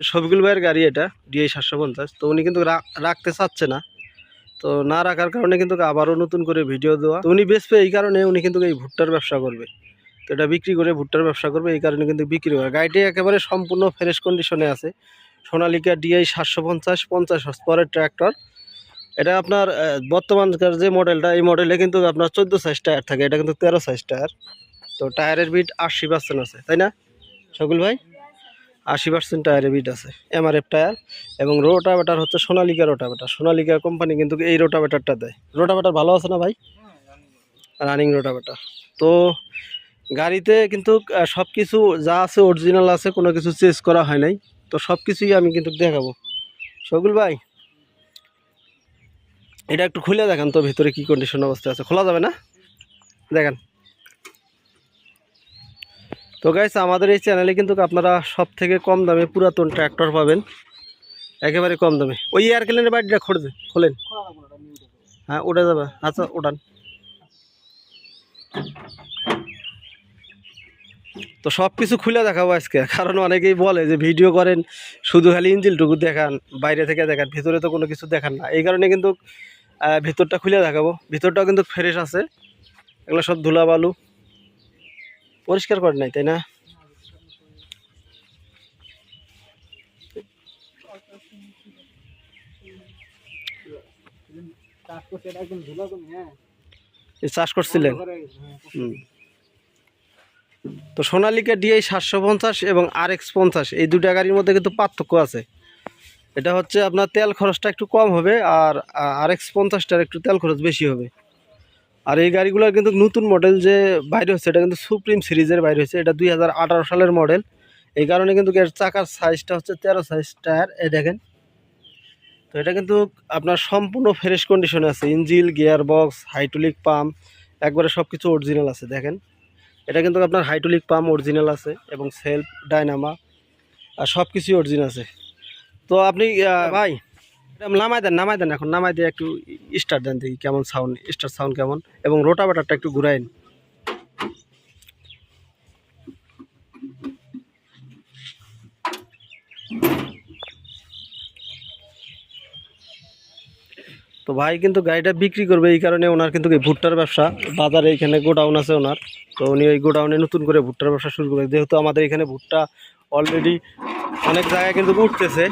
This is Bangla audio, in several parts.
শফিকুল ভাইয়ের গাড়ি এটা ডিআই সাতশো পঞ্চাশ। তো উনি কিন্তু রাখতে চাচ্ছে না। তো না রাখার কারণে কিন্তু আবারও নতুন করে ভিডিও দেওয়া। তো উনি বেচবে এই কারণে উনি কিন্তু এই ভুট্টার ব্যবসা করবে। তো এটা বিক্রি করে ভুট্টার ব্যবসা করবে, এই কারণে কিন্তু বিক্রি করে গাড়িটি একেবারে সম্পূর্ণ ফ্রেশ কন্ডিশনে আছে। সোনালিকা ডিআই সাতশো পঞ্চাশ পঞ্চাশ হর্স পরের ট্র্যাক্টর এটা আপনার বর্তমানকার যে মডেলটা এই মডেলে কিন্তু আপনার চোদ্দ সাইজ টায়ার থাকে। এটা কিন্তু তেরো সাইজ টায়ার তো টায়ারের বিট আশি পার্সেন্ট আছে। তাই না? শকুল ভাই? আশি পার্সেন্ট টায়ারে বিট আছে এমআরএফ টায়ার এবং রোটাভেটার হচ্ছে সোনালিকা রোটাভেটার সোনালিকা কোম্পানি কিন্তু এই রোটাভেটারটা দেয়। রোটাভেটার ভালো আছে না ভাই? রানিং রোটাভেটার তো গাড়িতে কিন্তু সব কিছু যা আছে অরিজিনাল আছে, কোনো কিছু চেঞ্জ করা হয় নাই। তো সব কিছুই আমি কিন্তু দেখাবো। শকুল ভাই, এটা একটু খুলে দেখান তো ভিতরে কি কন্ডিশন অবস্থা আছে। খোলা যাবে না? দেখেন। তো গাইস আমাদের এই চ্যানেলে কিন্তু আপনারা সব থেকে কম দামে পুরাতন ট্র্যাক্টর পাবেন। একেবারে কম দামে। ওই এয়ার ক্লিনের বাড়িটা খোলে খোলেন? হ্যাঁ ওটা যাবে। আচ্ছা ওটান তো সব কিছু খুলে দেখাবো আজকে। কারণ অনেকেই বলে যে ভিডিও করেন, শুধু খালি ইঞ্জিলটুকু দেখান, বাইরে থেকে দেখান, ভিতরে তো কোনো কিছু দেখান না। এই কারণে কিন্তু ভিতরটা খুলে দেখাবো। ভিতরটাও কিন্তু ফ্রেশ আছে। এগুলো সব ধুলা বালু পরিষ্কার করে নাই, তাই না? চাষ করছিলেন। তো সোনালিকা ডিআই সাতশো পঞ্চাশ এবং আর এক্স পঞ্চাশ, এই দুটা গাড়ির মধ্যে কিন্তু পার্থক্য আছে। এটা হচ্ছে আপনার তেল খরচটা একটু কম হবে আর আর এক্স পঞ্চাশটার একটু তেল খরচ বেশি হবে। আর এই গাড়িগুলোর কিন্তু নতুন মডেল যে বাইরে হচ্ছে এটা কিন্তু সুপ্রিম সিরিজের বাইরে হচ্ছে এটা দুই হাজার আঠারো সালের মডেল এই কারণে কিন্তু এর চাকার সাইজটা হচ্ছে তেরো সাইজ টায়ার এই দেখেন। তো এটা কিন্তু আপনার সম্পূর্ণ ফ্রেশ কন্ডিশনে আছে engine gear box hydraulic pump একবারে সব কিছু অরিজিনাল আছে দেখেন। এটা কিন্তু আপনার হাইড্রোলিক পাম্প অরিজিনাল আছে এবং সেলফ ডাইনামা আর সব কিছুই অরিজিনাল আছে। তো আপনি ভাই এটা নামাই দেন নামাই দেন এখন নামাই দিয়ে একটু স্টার দেন দেখি কেমন সাউন্ড স্টার সাউন্ড কেমন। এবং রোটা রোটাভেটারটা একটু ঘুরাইন তো ভাই কিন্তু গাড়িটা বিক্রি করবে, এই কারণে ওনার কিন্তু ভুট্টার ব্যবসা। বাজারে এখানে গোডাউন আছে ওনার। তো উনি ওই গোডাউনে নতুন করে ভুট্টার ব্যবসা শুরু করবে যেহেতু আমাদের এখানে ভুট্টা অলরেডি অনেক জায়গায় কিন্তু উঠতেছে।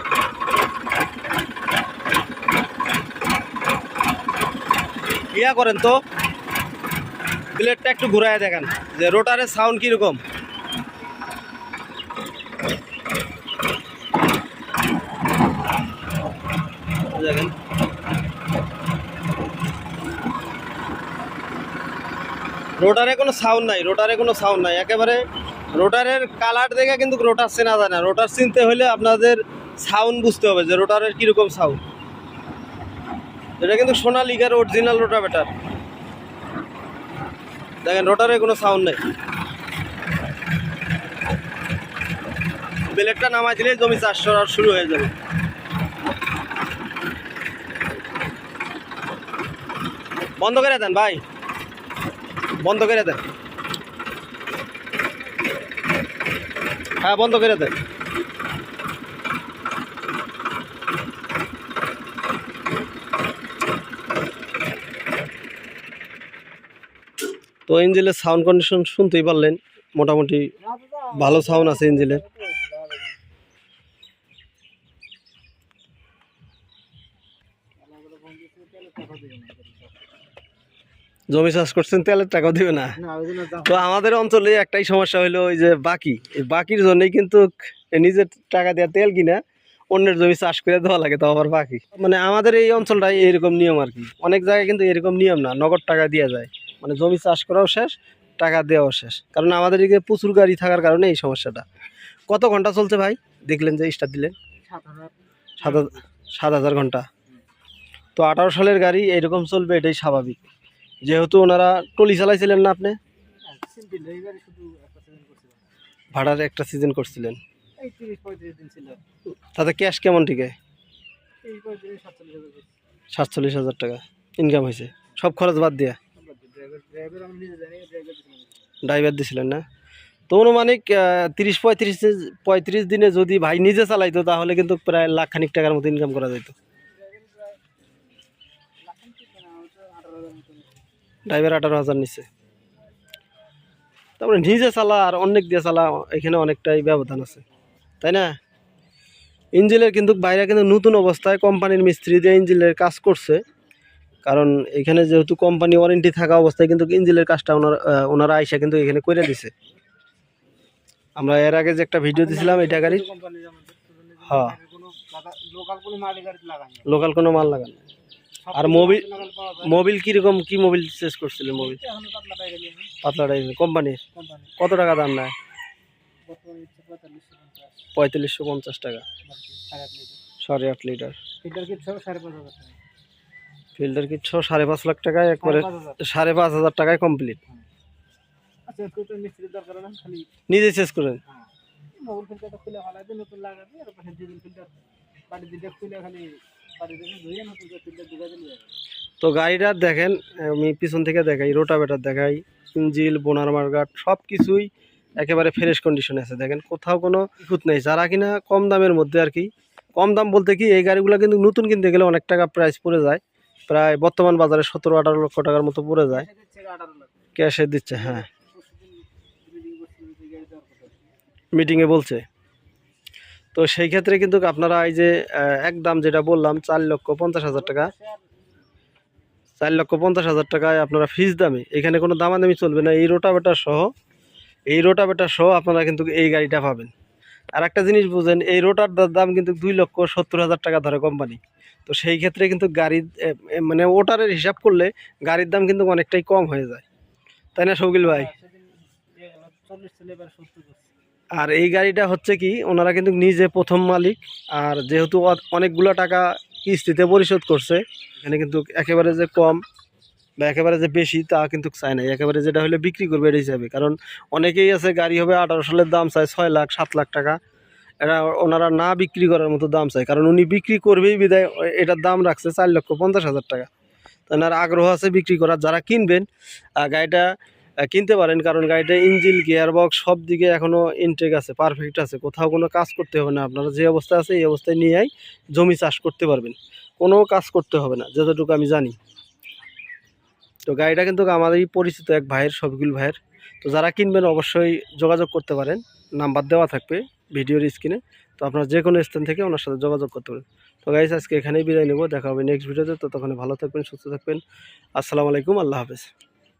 ইয়া করেন তো। প্লেটটা একটু ঘুরায় দেখেন, যে রোটারের সাউন্ড কীরকম। রোটারে কোনো সাউন্ড নাই, রোটারে কোনো সাউন্ড নাই। একেবারে রোটারের কালার দেখে কিন্তু রোটার চেনা যায় না। রোটার চিনতে হলে আপনাদের সাউন্ড বুঝতে হবে যে রোটারের কীরকম সাউন্ড এটা কিন্তু সোনালিকার অরিজিনাল রোটাভেটার দেখেন রোটারে কোনো সাউন্ড নেই। প্লেটটা নামাই দিলেই জমি চাষ করা শুরু হয়ে যাবে। বন্ধ করে দেন ভাই। বন্ধ করে দেন। হ্যাঁ বন্ধ করে দেন। তো ইঞ্জিনের সাউন্ড কন্ডিশন শুনতেই পারলেন মোটামুটি ভালো সাউন্ড আছে ইঞ্জিনের জমি চাষ করছেন তেলের টাকা দিবে না। তো আমাদের অঞ্চলে একটাই সমস্যা হলো ওই যে বাকি। বাকির জন্যই কিন্তু নিজের টাকা দেওয়া তেল কিনা অন্যের জমি চাষ করে দেওয়া লাগে তো আবার বাকি। মানে আমাদের এই অঞ্চলটাই এরকম নিয়ম আর কি। অনেক জায়গায় কিন্তু এরকম নিয়ম না নগদ টাকা দেওয়া যায়। মানে জমি চাষ করাও শেষ, টাকা দেওয়াও শেষ। কারণ আমাদের এদিকে প্রচুর গাড়ি থাকার কারণে এই সমস্যাটা। কত ঘণ্টা চলছে ভাই? দেখলেন যে স্টার দিলেন। সাত হাজার সাত হাজার ঘণ্টা। তো আঠারো সালের গাড়ি এরকম চলবে, এটাই স্বাভাবিক। যেহেতু ওনারা টলি চালাইছিলেন না আপনি? ভাড়ার একটা সিজন করছিলেন। তাতে ক্যাশ কেমন টিকে? সাতচল্লিশ হাজার টাকা। ইনকাম হয়েছে। সব খরচ বাদ দিয়ে। ড্রাইভার দিছিলেন না? তো অনুমানিক তিরিশ পঁয়ত্রিশ পঁয়ত্রিশ দিনে যদি ভাই নিজে চালাইতো, তাহলে কিন্তু প্রায় লাখ খানিক টাকার মতো ইনকাম করা যেত ড্রাইভার আঠারো হাজার নিচ্ছে তারপরে নিজে চালা আর অনেক দিয়ে চালা, এখানে অনেকটাই ব্যবধান আছে। তাই না? ইঞ্জিনের কিন্তু বাইরে কিন্তু নতুন অবস্থায় কোম্পানির মিস্ত্রি দিয়ে ইঞ্জিনের কাজ করছে কারণ এখানে যেহেতু কোম্পানি ওয়ারেন্টি থাকা অবস্থায় কিন্তু ইঞ্জিলের কাজটা ওনার ওনারা আইসা কিন্তু এখানে করে দিছে। আমরা এর আগে যে একটা ভিডিও দিছিলাম এটা গাড়ি হ্যাঁ। লোকাল কোনো মালি লাগান। আর মোবিল মোবিল কীরকম কি মোবিল চেস করছিলেন মোবিল পাতলা টাইপের কোম্পানির কোম্পানি কত টাকা দাম নেয়? বর্তমানে পঁয়তাল্লিশশো পঞ্চাশ। পঁয়তাল্লিশশো পঞ্চাশ টাকা। সাড়ে আট লিটার। ফিল্টার কিট সাড়ে পাঁচ ছ সাড়ে লাখ টাকায় একবারে সাড়ে পাঁচ হাজার টাকায় কমপ্লিট আচ্ছা খালি নিজে চেস করেন। হ্যাঁ। তো গাড়িটা দেখেন আমি পিছন থেকে দেখাই রোটাভেটার দেখাই ইঞ্জিল বোনার মার্গাট সব কিছুই একেবারে ফ্রেশ কন্ডিশনে আছে। দেখেন কোথাও কোনো ইকুত নেই। যারা কিনা কম দামের মধ্যে আর কি কম দাম বলতে কি এই গাড়িগুলো কিন্তু নতুন কিনতে গেলে অনেক টাকা প্রাইস পড়ে যায়। প্রায় বর্তমান বাজারে সতেরো আঠারো লক্ষ টাকার মতো পড়ে যায়। ক্যাশে দিচ্ছে হ্যাঁ। মিটিংয়ে বলছে। তো সেই ক্ষেত্রে কিন্তু আপনারা এই যে আহ, একদম যেটা বললাম চার লক্ষ পঞ্চাশ হাজার টাকা। চার লক্ষ পঞ্চাশ হাজার টাকায় আপনারা ফিজ দামে। এখানে কোনো দামাদামি চলবে না। এই রোটাভেটার সহ এই রোটাভেটার সহ আপনারা কিন্তু এই গাড়িটা পাবেন। আর একটা জিনিস বুঝেন এই রোটারটার দাম কিন্তু দুই লক্ষ সত্তর হাজার টাকা ধরে কোম্পানি তো সেই ক্ষেত্রে কিন্তু গাড়ির মানে ওটারের হিসাব করলে গাড়ির দাম কিন্তু অনেকটাই কম হয়ে যায়। তাই না শৌকিল ভাই? করছে। আর এই গাড়িটা হচ্ছে কি ওনারা কিন্তু নিজে প্রথম মালিক আর যেহেতু অনেকগুলো টাকা কিস্তিতে পরিশোধ করছে এখানে কিন্তু একেবারে যে কম বা একেবারে যে বেশি তা কিন্তু চায় না। একেবারে যেটা হলে বিক্রি করবে এটা হিসাবে কারণ অনেকেই আছে গাড়ি হবে আঠারো সালের দাম চায় ছয় লাখ সাত লাখ টাকা। এটা ওনারা না বিক্রি করার মতো দাম চায়। কারণ উনি বিক্রি করবেই বিদায়, এটার দাম রাখছে চার লক্ষ পঞ্চাশ হাজার টাকা। তো ওনার আগ্রহ আছে বিক্রি করার, যারা কিনবেন গাড়িটা কিনতে পারেন। কারণ গাড়িটা ইঞ্জিন গিয়ার বক্স সব দিকে এখনও ইনটেক আছে পারফেক্ট আছে। কোথাও কোনো কাজ করতে হবে না। আপনারা যে অবস্থা আছে, এই অবস্থায় নিয়েই জমি চাষ করতে পারবেন। কোনো কাজ করতে হবে না, যতটুকু আমি জানি। তো গাড়িটা কিন্তু আমাদেরই পরিচিত এক ভাইয়ের, শফিকুল ভাইয়ের। তো যারা কিনবেন, অবশ্যই যোগাযোগ করতে পারেন। নাম্বার দেওয়া থাকবে। ভিডিওর স্ক্রিনে। তো আপনারা যে কোনো স্থান থেকে ওনার সাথে যোগাযোগ করতে পারেন। তো গাইজ আজকে এখানেই বিদায় নেব। দেখা হবে নেক্সট ভিডিওতে তো। তখন ভালো থাকবেন, সুস্থ থাকবেন। আসসালামু আলাইকুম, আল্লাহ হাফেজ।